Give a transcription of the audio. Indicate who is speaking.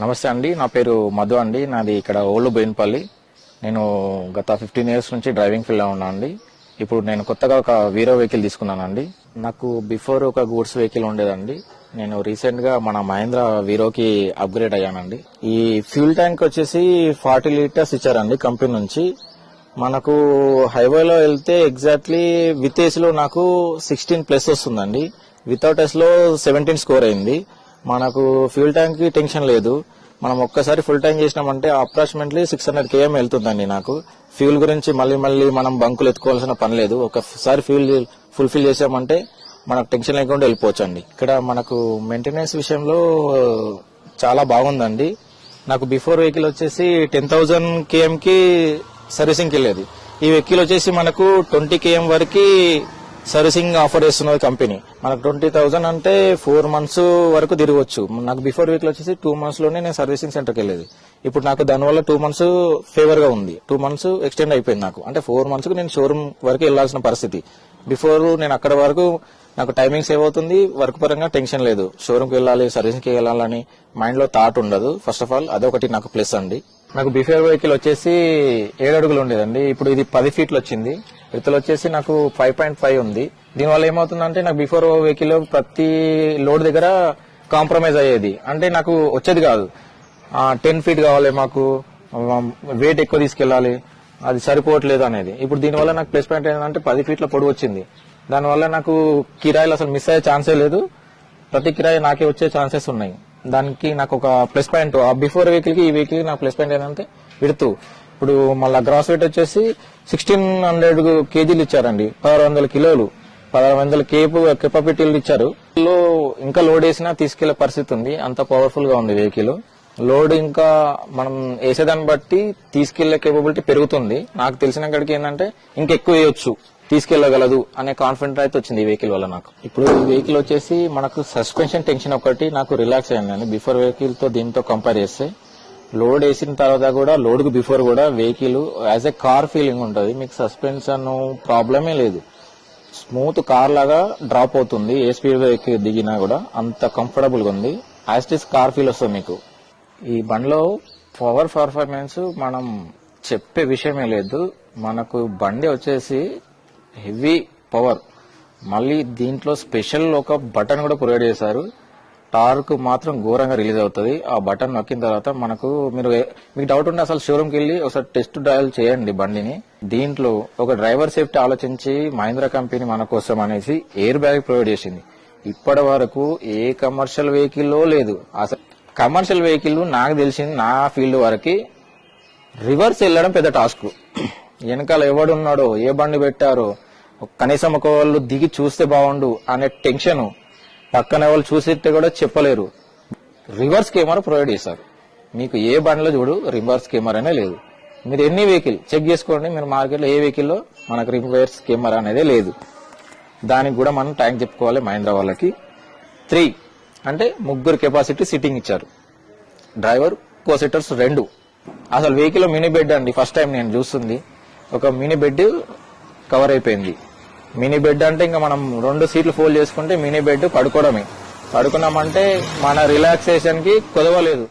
Speaker 1: నమస్తే అండి నా పేరు మధు అండి నాది ఇక్కడ ఓల్డ్ బోయిన్పల్లి. నేను గత ఫిఫ్టీన్ ఇయర్స్ నుంచి డ్రైవింగ్ ఫీల్డ్లో ఉన్నా అండి. ఇప్పుడు నేను కొత్తగా ఒక వీరో వెహికల్ తీసుకున్నానండి నాకు బిఫోర్ ఒక గూడ్స్ వెహికల్ ఉండేదండి. నేను రీసెంట్గా మన మహేంద్ర వీరోకి అప్గ్రేడ్ అయ్యానండి. ఈ ఫ్యూల్ ట్యాంక్ వచ్చేసి ఫార్టీ లీటర్స్ ఇచ్చారండి కంపెనీ నుంచి. మనకు హైవేలో వెళ్తే ఎగ్జాక్ట్లీ విత్ ఏస్లో నాకు సిక్స్టీన్ ప్లస్ వస్తుందండి. వితౌట్ ఎస్ సెవెంటీన్ స్కోర్ అయింది. మనకు ఫ్యూల్ ట్యాంక్కి టెన్షన్ లేదు. మనం ఒక్కసారి ఫుల్ ట్యాంక్ చేసినామంటే అప్రాక్సిమేట్లీ సిక్స్ హండ్రెడ్ కేఎం వెళ్తుందండి నాకు. ఫ్యూల్ గురించి మళ్ళీ మళ్ళీ మనం బంకులు ఎత్తుకోవాల్సిన పని లేదు. ఒకసారి ఫ్యూల్ ఫుల్ఫిల్ చేసామంటే మనకు టెన్షన్ లేకుండా వెళ్ళిపోవచ్చు అండి ఇక్కడ మనకు మెయింటెనెన్స్ విషయంలో చాలా బాగుందండి. నాకు బిఫోర్ వెహికల్ వచ్చేసి టెన్ థౌజండ్ కేఎంకి సర్వీసింగ్కి వెళ్ళేది. ఈ వెహికల్ వచ్చేసి మనకు ట్వంటీ కేఎం వరకు సర్వీసింగ్ ఆఫర్ చేస్తున్నది కంపెనీ మనకు ట్వంటీ థౌసండ్ అంటే ఫోర్ మంత్స్ వరకు తిరగవచ్చు నాకు బిఫోర్ వీక్ వచ్చేసి టూ మంత్స్లోనే నేను సర్వీసింగ్ సెంటర్కి వెళ్ళేది. ఇప్పుడు నాకు దానివల్ల టూ మంత్స్ ఫేవర్గా ఉంది. టూ మంత్స్ ఎక్స్టెండ్ అయిపోయింది నాకు. అంటే ఫోర్ మంత్స్కు నేను షోరూమ్ వరకు వెళ్ళాల్సిన పరిస్థితి. బిఫోర్ నేను అక్కడ వరకు నాకు టైమింగ్ సేవ్ అవుతుంది. వర్క్ పరంగా టెన్షన్ లేదు. షోరూమ్కి వెళ్ళాలి సర్వీసింగ్కి వెళ్ళాలని మైండ్లో థాట్ ఉండదు. ఫస్ట్ ఆఫ్ ఆల్ అదొకటి నాకు ప్లస్ అండి. నాకు బిఫోర్ వెహికల్ వచ్చేసి ఏడు అడుగులు ఉండేదండి. ఇప్పుడు ఇది పది ఫీట్లు వచ్చింది. విడతలు వచ్చేసి నాకు ఫైవ్ పాయింట్ ఫైవ్ ఉంది. దీనివల్ల ఏమవుతుందంటే నాకు బిఫోర్ వెహికల్ ప్రతి లోడ్ దగ్గర కాంప్రమైజ్ అయ్యేది. అంటే నాకు వచ్చేది కాదు. టెన్ ఫీట్ కావాలి మాకు. వెయిట్ ఎక్కువ తీసుకెళ్ళాలి అది సరిపోవట్లేదు అనేది. ఇప్పుడు దీనివల్ల నాకు ప్లస్ పాయింట్ ఏంటంటే పది ఫీట్ల పొడవు వచ్చింది. దానివల్ల నాకు కిరాయిలు అసలు మిస్ అయ్యే ఛాన్సే లేదు. ప్రతి కిరాయి నాకే వచ్చే ఛాన్సెస్ ఉన్నాయి. దానికి నాకు ఒక ప్లస్ పాయింట్ ఆ బిఫోర్ వెహికల్కి ఈ వెహికల్కి నాకు ప్లస్ పాయింట్ ఏంటంటే విడుతు. ఇప్పుడు మళ్ళా గ్రాస్ వెయిట్ వచ్చేసి సిక్స్టీన్ హండ్రెడ్ కేజీలు ఇచ్చారండి. పదహారు వందల కిలోలు. పదహారు వందల కేపు కెపాబిటీలు ఇచ్చారు. లో ఇంకా లోడ్ వేసినా తీసుకెళ్ళే పరిస్థితి ఉంది. అంత పవర్ఫుల్గా ఉంది వెహికల్ లోడ్ ఇంకా మనం వేసేదాన్ని బట్టి తీసుకెళ్ళే కేపబిలిటీ పెరుగుతుంది. నాకు తెలిసిన కాడికి ఏంటంటే ఇంకా ఎక్కువ వేయొచ్చు. తీసుకెళ్ళగలదు అనే కాన్ఫిడెంట్ అయితే వచ్చింది ఈ వెహికల్ వల్ల నాకు. ఇప్పుడు ఈ వెహికల్ వచ్చేసి మనకు సస్పెన్షన్ టెన్షన్ ఒకటి నాకు రిలాక్స్ అయిందండి బిఫోర్ వెహికల్తో దీంతో కంపేర్ చేస్తే లోడ్ వేసిన తర్వాత కూడా లోడ్కు బిఫోర్ కూడా vehicle as a car feeling ఉంటుంది. మీకు సస్పెన్షన్ ప్రాబ్లమే లేదు. స్మూత్ కార్ లాగా డ్రాప్ అవుతుంది. ఏ స్పీడ్ వెహికల్ దిగినా కూడా అంత కంఫర్టబుల్గా ఉంది. ఇస్ కార్ ఫీల్ వస్తుంది మీకు. ఈ బండిలో పవర్ పర్ఫార్మెన్స్ మనం చెప్పే విషయమే లేదు. మనకు బండి వచ్చేసి హెవీ పవర్. మళ్ళీ దీంట్లో స్పెషల్ ఒక బటన్ కూడా ప్రొవైడ్ చేశారు. టార్క్ మాత్రం ఘోరంగా రిలీజ్ అవుతుంది. ఆ బటన్ నొక్కిన తర్వాత మనకు మీరు మీకు డౌట్ ఉంటే అసలు షోరూమ్కి వెళ్ళి ఒకసారి టెస్ట్ డ్రైవ్ చేయండి బండిని. దీంట్లో ఒక డ్రైవర్ సేఫ్టీ ఆలోచించి మహీంద్రా కంపెనీ మన కోసం అనేసి ఎయిర్ బ్యాగ్ ప్రొవైడ్ చేసింది. ఇప్పటి వరకు ఏ కమర్షియల్ వెహికల్లో లేదు. అసలు కమర్షియల్ వెహికల్ నాకు తెలిసింది నా ఫీల్డ్ వరకు రివర్స్ వెళ్ళడం పెద్ద టాస్క్ వెనకాల ఎవడున్నాడో ఏ బండి పెట్టారో కనీసం ఒక వాళ్ళు దిగి చూస్తే బాగుండు అనే టెన్షన్ పక్కన వాళ్ళు చూసేట్టు కూడా చెప్పలేరు. రివర్స్ కెమెరా ప్రొవైడ్ చేశారు. మీకు ఏ బండిలో చూడు రివర్స్ కెమెరానే లేదు. మీరు ఎన్ని వెహికల్ చెక్ చేసుకోండి మీరు మార్కెట్లో ఏ వెహికల్లో మనకు రివర్స్ కెమెరా అనేది లేదు. దానికి కూడా మనం ట్యాంక్ చెప్పుకోవాలి మహేంద్ర వాళ్ళకి. త్రీ అంటే ముగ్గురు కెపాసిటీ సిట్టింగ్ ఇచ్చారు. డ్రైవర్ కో సిట్టర్స్ రెండు. అసలు వెహికల్ మినీ బెడ్ అండి ఫస్ట్ టైం నేను చూస్తుంది. ఒక మినీ బెడ్ కవర్ అయిపోయింది. మినీ బెడ్ అంటే ఇంకా మనం రెండు సీట్లు ఫోల్డ్ చేసుకుంటే మినీ బెడ్ పడుకోవడమే. పడుకున్నామంటే మన రిలాక్సేషన్కి కుదవలేదు.